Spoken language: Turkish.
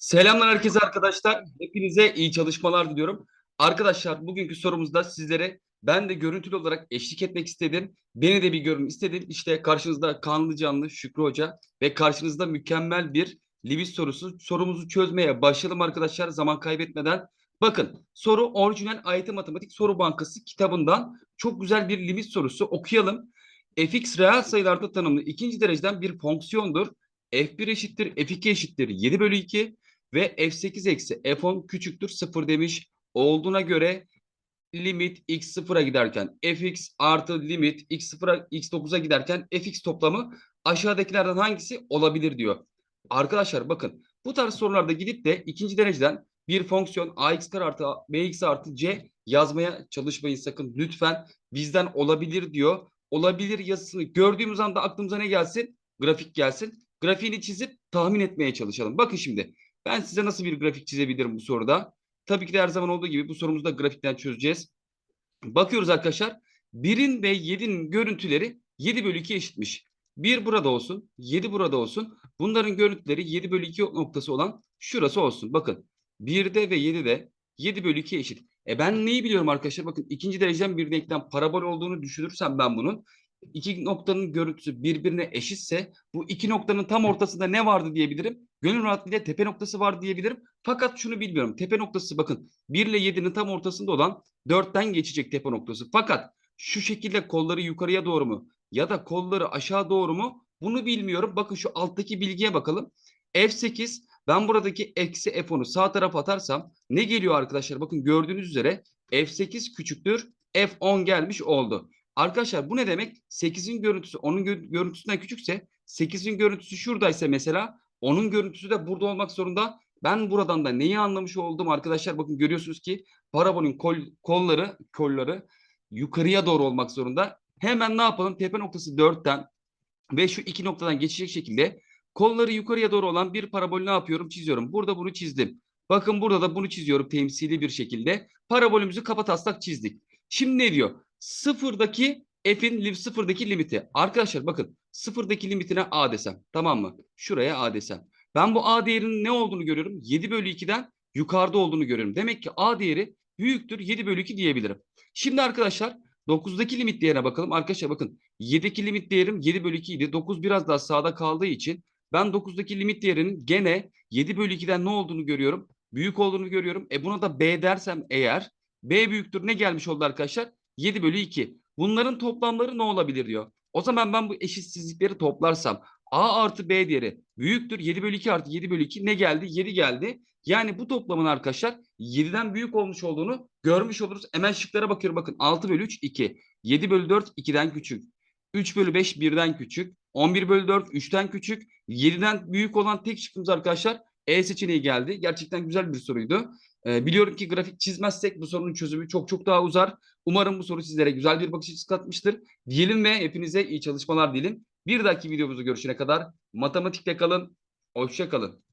Selamlar herkese arkadaşlar. Hepinize iyi çalışmalar diliyorum. Arkadaşlar bugünkü sorumuzda sizlere ben de görüntülü olarak eşlik etmek istedim. Beni de bir görün istedim. İşte karşınızda kanlı canlı Şükrü Hoca ve karşınızda mükemmel bir Lewis sorusu. Sorumuzu çözmeye başlayalım arkadaşlar zaman kaybetmeden. Bakın soru orijinal AYT Matematik Soru Bankası kitabından çok güzel bir limit sorusu okuyalım. fx reel sayılarda tanımlı ikinci dereceden bir fonksiyondur. f1 eşittir f2 eşittir 7 bölü 2 ve f8 eksi f10 küçüktür 0 demiş olduğuna göre limit x 0'a giderken fx artı limit x 0'a x9'a giderken fx toplamı aşağıdakilerden hangisi olabilir diyor. Arkadaşlar bakın bu tarz sorularda gidip de ikinci dereceden bir fonksiyon ax kare artı bx artı c yazmaya çalışmayın sakın lütfen bizden olabilir diyor. Olabilir yazısını gördüğümüz anda aklımıza ne gelsin? Grafik gelsin. Grafiğini çizip tahmin etmeye çalışalım. Bakın şimdi ben size nasıl bir grafik çizebilirim bu soruda? Tabii ki de her zaman olduğu gibi bu sorumuzu da grafikten çözeceğiz. Bakıyoruz arkadaşlar. 1'in ve 7'nin görüntüleri 7 bölü 2 eşitmiş. 1 burada olsun, 7 burada olsun. Bunların görüntüleri 7 bölü 2 noktası olan şurası olsun. Bakın 1'de ve 7'de 7 bölü 2 eşit. E ben neyi biliyorum arkadaşlar? Bakın ikinci dereceden bir denklem parabol olduğunu düşünürsem ben bunun iki noktanın görüntüsü birbirine eşitse bu iki noktanın tam ortasında ne vardı diyebilirim? Gönül rahatlığıyla tepe noktası var diyebilirim. Fakat şunu bilmiyorum. Tepe noktası bakın 1 ile 7'nin tam ortasında olan 4'ten geçecek tepe noktası. Fakat şu şekilde kolları yukarıya doğru mu ya da kolları aşağı doğru mu bunu bilmiyorum. Bakın şu alttaki bilgiye bakalım. F8 ben buradaki eksi F10'u sağ tarafa atarsam ne geliyor arkadaşlar? Bakın gördüğünüz üzere F8 küçüktür F10 gelmiş oldu. Arkadaşlar bu ne demek? 8'in görüntüsü onun gö görüntüsünden küçükse 8'in görüntüsü şuradaysa mesela onun görüntüsü de burada olmak zorunda. Ben buradan da neyi anlamış oldum arkadaşlar? Bakın görüyorsunuz ki parabolün kol, kolları kolları yukarıya doğru olmak zorunda. Hemen ne yapalım? Tepe noktası 4'ten ve şu iki noktadan geçecek şekilde kolları yukarıya doğru olan bir parabol ne yapıyorum? Çiziyorum. Burada bunu çizdim. Bakın burada da bunu çiziyorum temsili bir şekilde. Parabolümüzü kapataslak çizdik. Şimdi ne diyor? Sıfırdaki f'in sıfırdaki limiti. Arkadaşlar bakın sıfırdaki limitine a desem. Tamam mı? Şuraya a desem. Ben bu a değerinin ne olduğunu görüyorum. 7 bölü 2'den yukarıda olduğunu görüyorum. Demek ki a değeri büyüktür 7 bölü 2 diyebilirim. Şimdi arkadaşlar 9'daki limit değerine bakalım. Arkadaşlar bakın 7'deki limit değerim 7 bölü 2 idi. 9 biraz daha sağda kaldığı için ben 9'daki limit değerinin gene 7 bölü 2'den ne olduğunu görüyorum. Büyük olduğunu görüyorum. E buna da b dersem eğer b büyüktür ne gelmiş oldu arkadaşlar? 7 bölü 2. Bunların toplamları ne olabilir diyor. O zaman ben bu eşitsizlikleri toplarsam a artı b değeri büyüktür. 7 bölü 2 artı 7 bölü 2 ne geldi? 7 geldi. Yani bu toplamın arkadaşlar 7'den büyük olmuş olduğunu görmüş oluruz. Hemen şıklara bakıyorum. Bakın 6 bölü 3 2. 7 bölü 4 2'den küçük. 3 bölü 5 1'den küçük. 11 bölü 4 3'ten küçük. 7'den büyük olan tek şıkkımız arkadaşlar E seçeneği geldi. Gerçekten güzel bir soruydu. Ee, biliyorum ki grafik çizmezsek bu sorunun çözümü çok çok daha uzar. Umarım bu soru sizlere güzel bir bakış açısı katmıştır. Diyelim ve hepinize iyi çalışmalar dilerim. Bir dahaki videomuzda görüşene kadar matematikte kalın. Hoşça kalın.